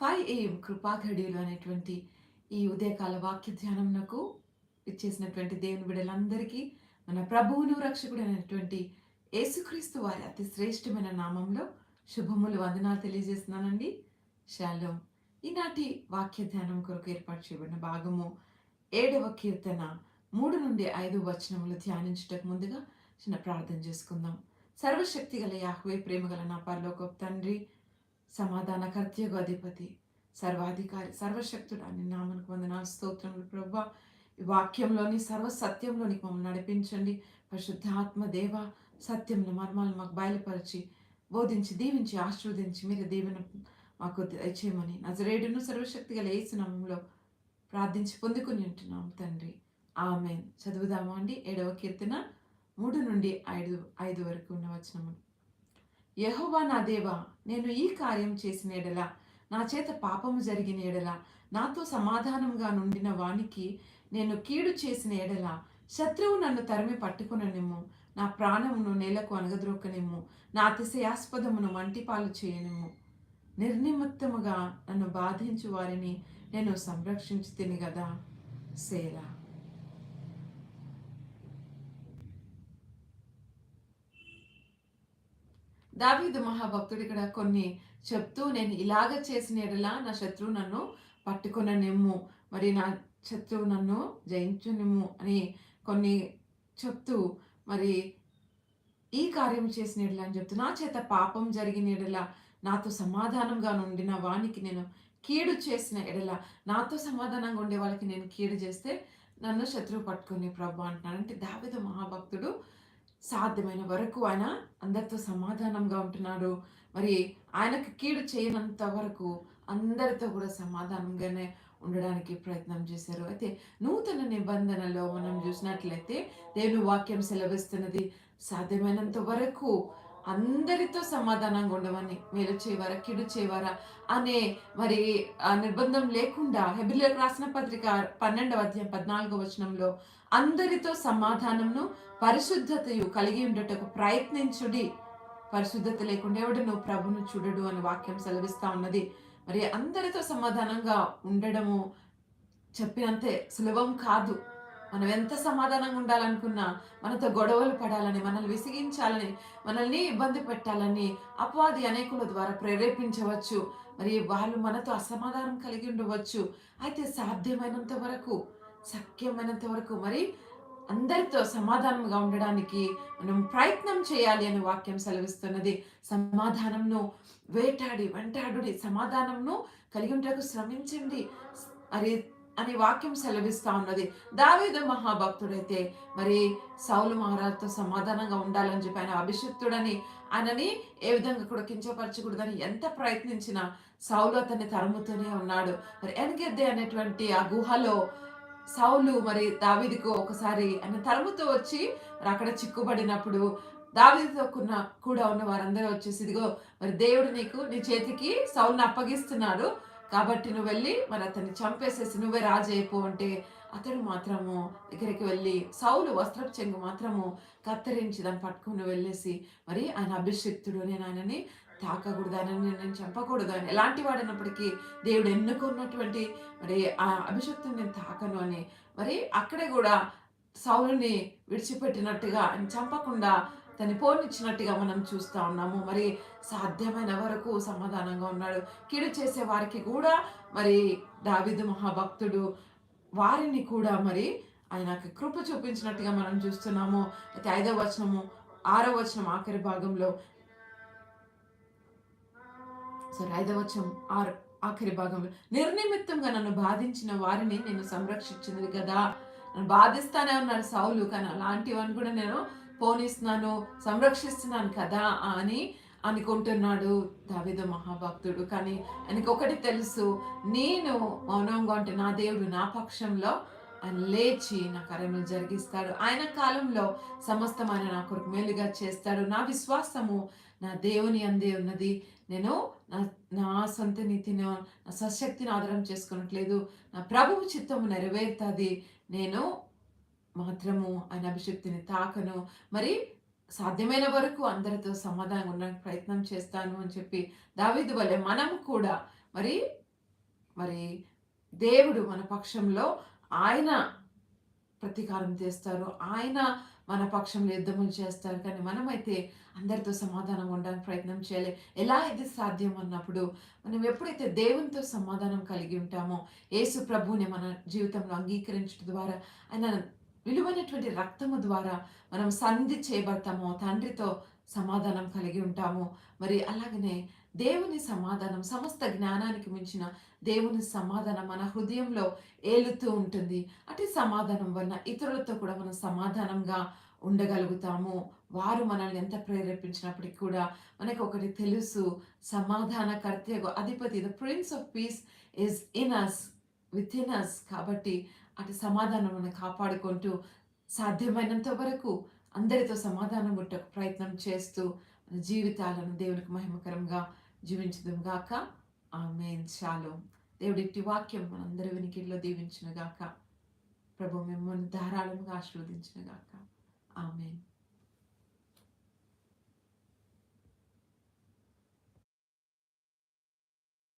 Five AM కృపాఘడియులు అనేటువంటి ఈ ఉదయకాల వాక్య ధ్యానంనకు ఇచ్చేసినటువంటి దేవుని బిడ్డలందరికీ మన ప్రభువును రక్షకుడు అనేటువంటి యేసుక్రీస్తు వారి అతి శ్రేష్టమైన నామంలో శుభములు వందనాలు తెలియజేస్తున్నానండి. శాలం. ఈనాటి వాక్య ధ్యానం కొరకు ఏర్పాటు చేయబడిన భాగము ఏడవ కీర్తన మూడు నుండి ఐదు వచనములు ధ్యానించుటకు ముందుగా చిన్న ప్రార్థన చేసుకుందాం. సర్వశక్తి గల యాహ్వే ప్రేమ గల నా పరలోక తండ్రి సమాధానకర్తయగు అధిపతి సర్వాధికారి సర్వశక్తుడు అని నామనికి వందనాలు స్తోత్రములు. ప్రభా ఈ వాక్యంలోని సర్వసత్యంలోనికి మమ్మల్ని నడిపించండి. పరిశుద్ధాత్మ దేవ సత్యంలో మర్మాలను మాకు బయలుపరిచి బోధించి దీవించి ఆశీర్వదించి మీరు దీవెన మాకు దయచేయమని నజరేడును సర్వశక్తి గల ఏసునామంలో ప్రార్థించి పొందుకుని ఉంటున్నాం తండ్రి. ఆమె చదువుదామా అండి. ఏడవ కీర్తన మూడు నుండి ఐదు ఐదు వరకు ఉన్న వచనము యహోవా నా దేవా నేను ఈ కార్యం చేసిన ఎడల నా చేత పాపము జరిగిన ఎడల నాతో సమాధానంగా నుండిన వానికి నేను కీడు చేసిన ఎడల శత్రువు నన్ను తరిమి పట్టుకుననిమ్ము నా ప్రాణమును నేలకు అనగద్రోక్కనిమ్ము నా అతిశయాస్పదమును మంటిపాలు చేయనిమ్ము. నిర్నిమిత్తముగా నన్ను బాధించు వారిని నేను సంరక్షించి తిని గదా సేరా దావీదు మహాభక్తుడు ఇక్కడ కొన్ని చెప్తూ నేను ఇలాగ చేసిన ఎడలా నా శత్రువు నన్ను పట్టుకొననిమ్ము. మరి నా శత్రువు నన్ను జయించనిమ్ము అని కొన్ని చెప్తూ మరి ఈ కార్యం చేసిన ఎడల అని చెప్తూ నా చేత పాపం జరిగిన ఎడల నాతో సమాధానంగా ఉండిన వానికి నేను కీడు చేసిన ఎడల నాతో సమాధానంగా ఉండే వాళ్ళకి నేను కీడు చేస్తే నన్ను శత్రువు పట్టుకుని ప్రభు అంటున్నాడు. అంటే దావిద మహాభక్తుడు సాధ్యమైన వరకు ఆయన అందరితో సమాధానంగా ఉంటున్నాడు. మరి ఆయనకు కీడు చేయనంత వరకు అందరితో కూడా సమాధానంగానే ఉండడానికి ప్రయత్నం చేశారు. అయితే నూతన నిబంధనలో మనం చూసినట్లయితే దేవుని వాక్యం సెలవిస్తున్నది సాధ్యమైనంత వరకు అందరితో సమాధానంగా ఉండవని మేలు చేయవారా కిడు చేయవారా అనే మరి ఆ నిర్బంధం లేకుండా హెబిలియర్ రాసిన పత్రిక పన్నెండవ అధ్యాయం పద్నాలుగో వచనంలో అందరితో సమాధానంను పరిశుద్ధతయు కలిగి ఉండటకు ప్రయత్నించుడి. పరిశుద్ధత లేకుండా ఎవడు నువ్వు ప్రభును చూడడు అని వాక్యం సెలవిస్తా ఉన్నది. మరి అందరితో సమాధానంగా ఉండడము చెప్పినంతే సులభం కాదు. మనం ఎంత సమాధానంగా ఉండాలనుకున్నా మనతో గొడవలు పడాలని మనల్ని విసిగించాలని మనల్ని ఇబ్బంది పెట్టాలని అపవాది అనేకుల ద్వారా ప్రేరేపించవచ్చు. మరి వాళ్ళు మనతో అసమాధానం కలిగి ఉండవచ్చు. అయితే సాధ్యమైనంత వరకు సఖ్యమైనంత వరకు మరి అందరితో సమాధానంగా ఉండడానికి మనం ప్రయత్నం చేయాలి అని వాక్యం సెలవిస్తున్నది. సమాధానంను వేటాడి వెంటాడుడి సమాధానంను కలిగి ఉండటకు శ్రమించండి. మరి అని వాక్యం సెలవిస్తా ఉన్నది. దావీదు మహాభక్తుడైతే మరి సౌలు మహారాజుతో సమాధానంగా ఉండాలని చెప్పి ఆయన అభిషిక్తుడని ఆయనని ఏ విధంగా కూడా కించపరచకూడదని ఎంత ప్రయత్నించినా సౌలు అతన్ని తరుముతూనే ఉన్నాడు. మరి ఎనగెద్దే అనేటువంటి ఆ గుహలో సౌలు మరి దావీదికు ఒకసారి ఆయన తరుముతో వచ్చి మరి అక్కడ చిక్కుబడినప్పుడు దావీదుతో కున్న కూడా ఉన్న వారందరూ వచ్చేసి ఇదిగో మరి దేవుడు నీకు నీ చేతికి సౌల్ని అప్పగిస్తున్నాడు. కాబట్టి నువ్వు వెళ్ళి మరి అతన్ని చంపేసేసి నువ్వే రాజు అయిపో అంటే అతడు మాత్రము దగ్గరికి వెళ్ళి సౌలు వస్త్రపు చెంగు మాత్రము కత్తిరించి దాన్ని పట్టుకుని వెళ్ళేసి మరి ఆయన అభిషిక్తుడు నేను ఆయనని తాకకూడదు ఆయనని నేను చంపకూడదు అని ఎలాంటి వాడైనప్పటికీ దేవుడు ఎన్నుకున్నటువంటి మరి ఆ అభిషక్తుని నేను తాకను అని మరి అక్కడే కూడా సౌలుని విడిచిపెట్టినట్టుగా ఆయన చంపకుండా తను పోనిచ్చినట్టుగా మనం చూస్తూ ఉన్నాము. మరి సాధ్యమైన వరకు సమాధానంగా ఉన్నాడు. కీడు చేసే వారికి కూడా మరి దావిదు మహాభక్తుడు వారిని కూడా మరి ఆయనకు కృప చూపించినట్టుగా మనం చూస్తున్నాము. అయితే ఐదవ వచనము ఆరో వచనం ఆఖరి భాగంలో. సారీ ఐదవ వచనం ఆరు ఆఖరి భాగంలో. నిర్నిమిత్తంగా నన్ను బాధించిన వారిని నేను సంరక్షించింది కదా. నన్ను బాధిస్తానే ఉన్నాడు సౌలు కానీ అలాంటివన్నీ కూడా నేను పోనిస్తున్నాను సంరక్షిస్తున్నాను కదా అని అనుకుంటున్నాడు దావిద మహాభక్తుడు. కానీ ఆయనకు ఒకటి తెలుసు నేను మౌనంగా ఉంటే నా దేవుడు నా పక్షంలో ఆయన లేచి నా కార్యములు జరిగిస్తాడు. ఆయన కాలంలో సమస్తమైన నా కొరకు మేలుగా చేస్తాడు. నా విశ్వాసము నా దేవుని అందే ఉన్నది. నేను నా నా సొంత నీతిని నా సశక్తిని ఆధారం చేసుకున్నట్లేదు. నా ప్రభువు చిత్తము నెరవేరుతుంది. నేను మాత్రము ఆయన అభిషక్తిని తాకను. మరి సాధ్యమైన వరకు అందరితో సమాధానం ఉండడానికి ప్రయత్నం చేస్తాను అని చెప్పి దావిదు వల్లే మనం కూడా మరి మరి దేవుడు మన పక్షంలో ఆయన ప్రతీకారం చేస్తారు. ఆయన మన పక్షంలో యుద్ధములు చేస్తారు. కానీ మనమైతే అందరితో సమాధానం ఉండడానికి ప్రయత్నం చేయాలి. ఎలా ఇది సాధ్యం అన్నప్పుడు మనం ఎప్పుడైతే దేవునితో సమాధానం కలిగి ఉంటామో యేసు ప్రభువుని మన జీవితంలో అంగీకరించడం ద్వారా ఆయన విలువైనటువంటి రక్తము ద్వారా మనం సంధి చేయబడతామో తండ్రితో సమాధానం కలిగి ఉంటాము. మరి అలాగనే దేవుని సమాధానం సమస్త జ్ఞానానికి మించిన దేవుని సమాధానం మన హృదయంలో ఏలుతూ ఉంటుంది. అటు సమాధానం వలన ఇతరులతో కూడా మనం సమాధానంగా ఉండగలుగుతాము. వారు మనల్ని ఎంత ప్రేరేపించినప్పటికీ కూడా మనకు ఒకటి తెలుసు సమాధానకర్త అధిపతి the prince of peace is in us with in us కాబట్టి అటు సమాధానం మనం కాపాడుకుంటూ సాధ్యమైనంత వరకు అందరితో సమాధానం ఉంటే ప్రయత్నం చేస్తూ మన జీవితాలను దేవునికి మహిమకరంగా జీవించడం గాక. ఆమె చాలు దేవుడి ఇట్టి వాక్యం మనందరి వినికిల్లో దీవించిన గాక. ప్రభు మిమ్మల్ని ధారాళంగా ఆశీర్వదించిన గాక. ఆమెన్.